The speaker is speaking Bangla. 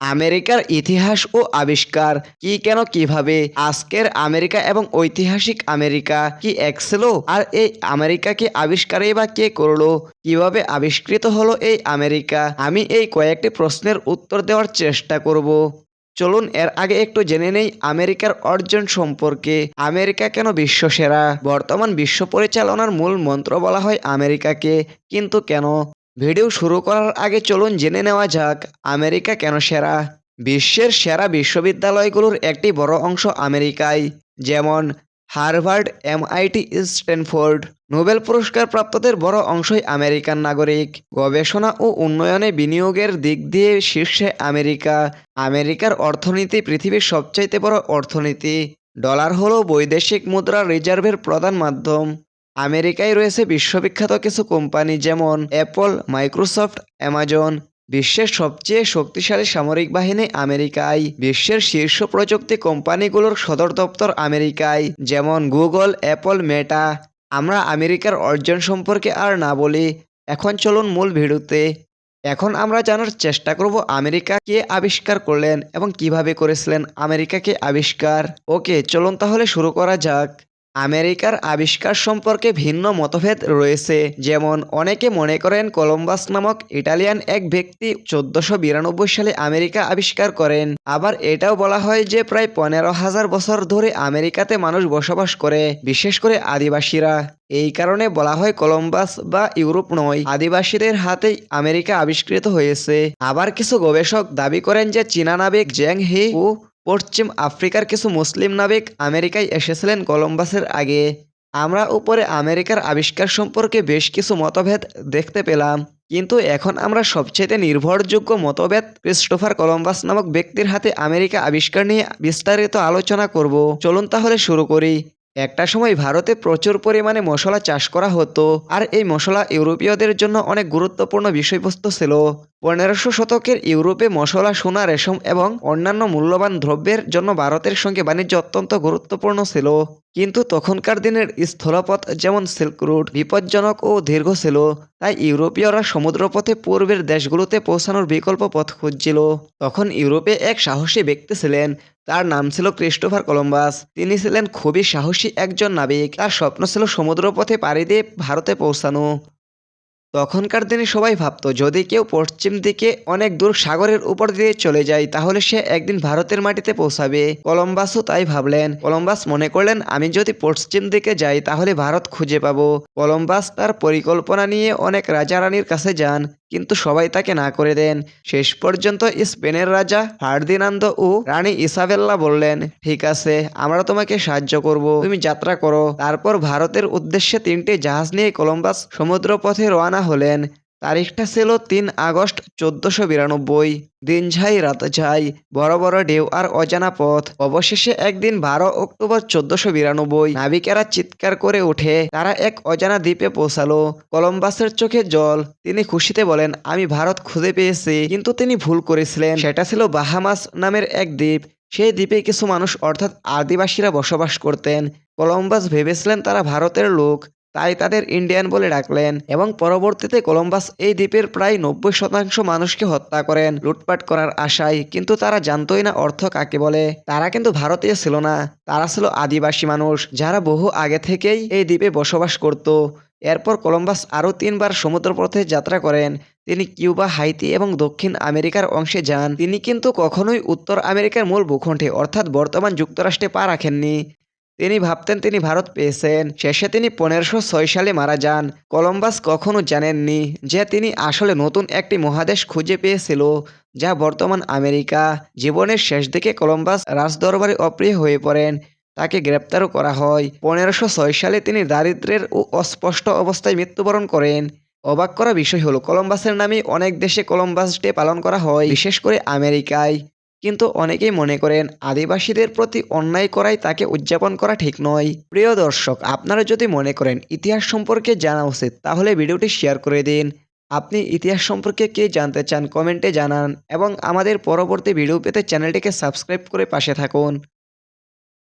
আমেরিকার ইতিহাস ও আবিষ্কার কি কেন কীভাবে, আজকের আমেরিকা এবং ঐতিহাসিক আমেরিকা কি এক ছিল আর এই আমেরিকাকে আবিষ্কারই বা কে করল, কীভাবে আবিষ্কৃত হলো এই আমেরিকা, আমি এই কয়েকটি প্রশ্নের উত্তর দেওয়ার চেষ্টা করব। চলুন এর আগে একটু জেনে নেই আমেরিকার অর্জন সম্পর্কে, আমেরিকা কেন বিশ্বসেরা? বর্তমান বিশ্ব পরিচালনার মূল মন্ত্র বলা হয় আমেরিকাকে, কিন্তু কেন? ভিডিও শুরু করার আগে চলুন জেনে নেওয়া যাক, আমেরিকা কেন সেরা? বিশ্বের সেরা বিশ্ববিদ্যালয়গুলোর একটি বড় অংশ আমেরিকায়, যেমন হার্ভার্ড, এমআইটি, স্ট্যানফোর্ড। নোবেল পুরস্কার প্রাপ্তদের বড় অংশই আমেরিকান নাগরিক। গবেষণা ও উন্নয়নে বিনিয়োগের দিক দিয়ে শীর্ষে আমেরিকা। আমেরিকার অর্থনীতি পৃথিবীর সবচাইতে বড় অর্থনীতি। ডলার হলো বৈদেশিক মুদ্রা রিজার্ভের প্রধান মাধ্যম। আমেরিকায় রয়েছে বিশ্ববিখ্যাত কিছু কোম্পানি যেমন অ্যাপল, মাইক্রোসফট, অ্যামাজন। বিশ্বের সবচেয়ে শক্তিশালী সামরিক বাহিনী আমেরিকায়। বিশ্বের শীর্ষ প্রযুক্তি কোম্পানিগুলোর সদর দপ্তর আমেরিকায়, যেমন গুগল, অ্যাপল, মেটা। আমরা আমেরিকার অর্জন সম্পর্কে আর না বলি। এখন চলুন মূল ভিডিওতে। এখন আমরা জানার চেষ্টা করব আমেরিকা কে আবিষ্কার করলেন এবং কীভাবে করেছিলেন আমেরিকাকে আবিষ্কার। ওকে, চলুন তাহলে শুরু করা যাক। আমেরিকার আবিষ্কার সম্পর্কে ভিন্ন মতভেদ রয়েছে। যেমন, অনেকে মনে করেন কলম্বাস নামক ইটালিয়ান এক ব্যক্তি চোদ্দশো বিরানব্বই সালে আমেরিকা আবিষ্কার করেন। আবার এটাও বলা হয় যে প্রায় পনেরো হাজার বছর ধরে আমেরিকাতে মানুষ বসবাস করে, বিশেষ করে আদিবাসীরা। এই কারণে বলা হয় কলম্বাস বা ইউরোপ নয়, আদিবাসীদের হাতেই আমেরিকা আবিষ্কৃত হয়েছে। আবার কিছু গবেষক দাবি করেন যে চীনা নাবিক জ্যাং হি ও পশ্চিম আফ্রিকার কিছু মুসলিম নাবিক আমেরিকায় এসেছিলেন কলম্বাসের আগে। আমরা উপরে আমেরিকার আবিষ্কার সম্পর্কে বেশ কিছু মতভেদ দেখতে পেলাম, কিন্তু এখন আমরা সবচেয়ে নির্ভরযোগ্য মতভেদ ক্রিস্টোফার কলম্বাস নামক ব্যক্তির হাতে আমেরিকা আবিষ্কার নিয়ে বিস্তারিত আলোচনা করব। চলুন তাহলে শুরু করি। একটা সময় ভারতে প্রচুর পরিমাণে মশলা চাষ করা হতো, আর এই মশলা ইউরোপীয়দের জন্য অনেক গুরুত্বপূর্ণ বিষয়বস্তু ছিল। পনেরোশো শতকের ইউরোপে মশলা, সোনা, রেশম এবং অন্যান্য মূল্যবান দ্রব্যের জন্য ভারতের সঙ্গে বাণিজ্য অত্যন্ত গুরুত্বপূর্ণ ছিল। কিন্তু তখনকার দিনের স্থলপথ যেমন সিল্ক রুট বিপজ্জনক ও দীর্ঘ ছিল, তাই ইউরোপীয়রা সমুদ্রপথে পূর্বের দেশগুলোতে পৌঁছানোর বিকল্প পথ খুঁজছিল। তখন ইউরোপে এক সাহসী ব্যক্তি ছিলেন তার নাম ছিল ক্রিস্টোফার কলম্বাস। তিনি ছিলেন খুবই সাহসী একজন নাবিক। তার স্বপ্ন ছিল সমুদ্রপথে পাড়ি দিয়ে ভারতে পৌঁছানো। তখনকার দিনে সবাই ভাবতো, যদি কেউ পশ্চিম দিকে অনেক দূর সাগরের উপর দিয়ে চলে যায়, তাহলে সে একদিন ভারতের মাটিতে পৌঁছাবে। কলম্বাসও তাই ভাবলেন। কলম্বাস মনে করলেন, আমি যদি পশ্চিম দিকে যাই, তাহলে ভারত খুঁজে পাবো। কলম্বাস তার পরিকল্পনা নিয়ে অনেক রাজা রানীর কাছে যান। কিন্তু সবাই তাকে না করে দেন। শেষ পর্যন্ত স্পেনের রাজা ফার্দিনান্দ ও রানী ইসাবেল্লা বললেন, ঠিক আছে, আমরা তোমাকে সাহায্য করব। তুমি যাত্রা করো। তারপর ভারতের উদ্দেশ্যে তিনটি জাহাজ নিয়ে কলম্বাস সমুদ্র পথে রওনা হলেন। তারিখটা ছিল তিন আগস্ট চোদ্দশো বিরানব্বই। দিন ঝাই, রাত ঝাই, বড় বড় ঢেউ আর অজানা পথ। অবশেষে একদিন বারো অক্টোবর চোদ্দশো বিরানব্বই, নাবিকেরা চিৎকার করে উঠে তারা এক অজানা দ্বীপে পৌঁছালো। কলম্বাসের চোখে জল। তিনি খুশিতে বলেন, আমি ভারত খুঁজে পেয়েছি, কিন্তু তিনি ভুল করেছিলেন। সেটা ছিল বাহামাস নামের এক দ্বীপ। সেই দ্বীপে কিছু মানুষ, অর্থাৎ আদিবাসীরা বসবাস করতেন। কলম্বাস ভেবেছিলেন তারা ভারতের লোক। তাই তাদের ইন্ডিয়ান বলে ডাকলেন এবং পরবর্তীতে কলম্বাস এই দ্বীপের প্রায় নব্বই শতাংশ মানুষকে হত্যা করেন। লুটপাট করার আশায় কিন্তু তারা জানতোই না অর্থ কাকে বলে। তারা কিন্তু ভারতীয় ছিল না, তারা ছিল আদিবাসী মানুষ যারা বহু আগে থেকেই এই দ্বীপে বসবাস করত। এরপর কলম্বাস আরও তিনবার সমুদ্রপথে যাত্রা করেন। তিনি কিউবা, হাইতি এবং দক্ষিণ আমেরিকার অংশে যান। তিনি কিন্তু কখনোই উত্তর আমেরিকার মূল ভূখণ্ডে অর্থাৎ বর্তমান যুক্তরাষ্ট্রে পা রাখেননি। তিনি ভাবতেন তিনি ভারত পেয়েছেন। শেষে তিনি পনেরোশো ছয় সালে মারা যান। কলম্বাস কখনো জানেননি যে তিনি আসলে নতুন একটি মহাদেশ খুঁজে পেয়েছিল, যা বর্তমান আমেরিকা। জীবনের শেষ দিকে কলম্বাস রাজদরবারে অপ্রিয় হয়ে পড়েন। তাকে গ্রেপ্তারও করা হয়। পনেরোশো সালে তিনি দারিদ্র্যের ও অস্পষ্ট অবস্থায় মৃত্যুবরণ করেন। অবাক করা বিষয় হলো, কলম্বাসের নামে অনেক দেশে কলম্বাস ডে পালন করা হয়, বিশেষ করে আমেরিকায়। কিন্তু অনেকেই মনে করেন আদিবাসীদের প্রতি অন্যায় করাই তাকে উদযাপন করা ঠিক নয়। প্রিয় দর্শক, আপনারা যদি মনে করেন ইতিহাস সম্পর্কে জানা উচিত, তাহলে ভিডিওটি শেয়ার করে দিন। আপনি ইতিহাস সম্পর্কে কে জানতে চান, কমেন্টে জানান এবং আমাদের পরবর্তী ভিডিও পেতে চ্যানেলটিকে সাবস্ক্রাইব করে পাশে থাকুন।